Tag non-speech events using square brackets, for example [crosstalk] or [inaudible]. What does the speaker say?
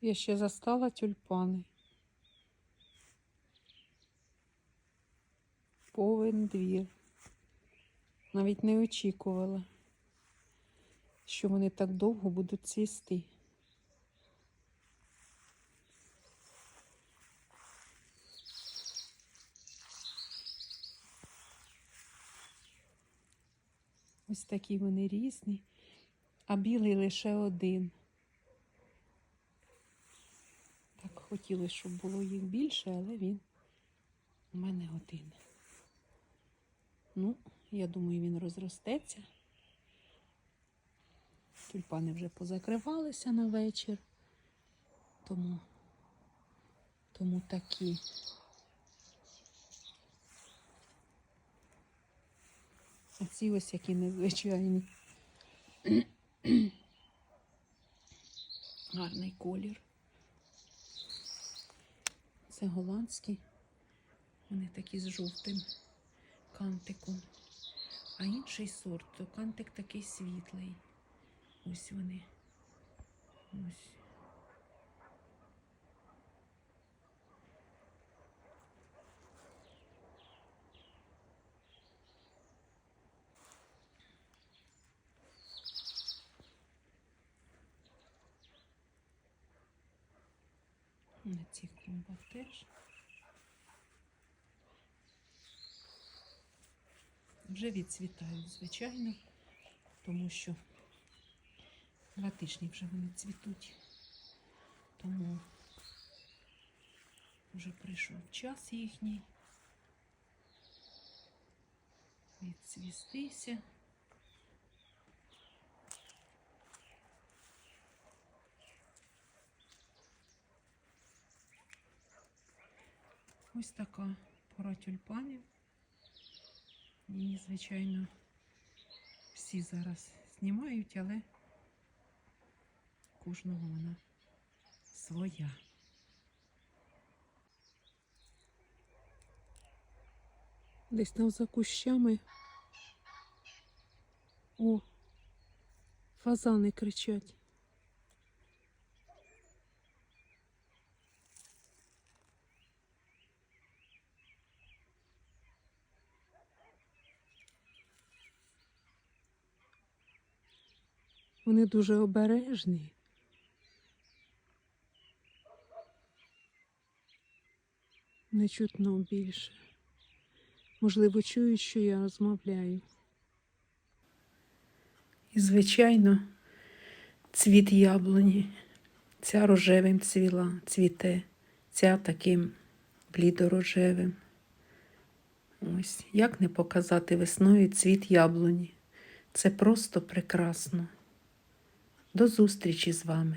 Я ще застала тюльпани. Повен двір. Навіть не очікувала, що вони так довго будуть цвісти. Ось такі вони різні, а білий лише один. Так хотілося, щоб було їх більше, але він у мене один. Ну, я думаю, він розростеться. Тюльпани вже позакривалися на вечір, тому, тому такі. А ці ось які незвичайні. [clears throat] Гарний колір. Це голландські. Вони такі з жовтим кантиком. А інший сорт, то кантик такий світлий. Ось вони. Ось. На цих клумбах теж. Вже відцвітають, звичайно, тому що два тижні вже вони цвітуть. Тому вже прийшов час їхній. Відцвістися. Ось така пора тюльпанів. Її, звичайно, всі зараз знімають, але кожного вона своя. Десь там за кущами. О, фазани кричать. Вони дуже обережні. Не чутно більше. Можливо, чують, що я розмовляю. І, звичайно, цвіт яблуні. Ця рожевим цвіла, цвіте, ця таким блідорожевим. Ось, як не показати весною цвіт яблуні. Це просто прекрасно. До зустрічі з вами!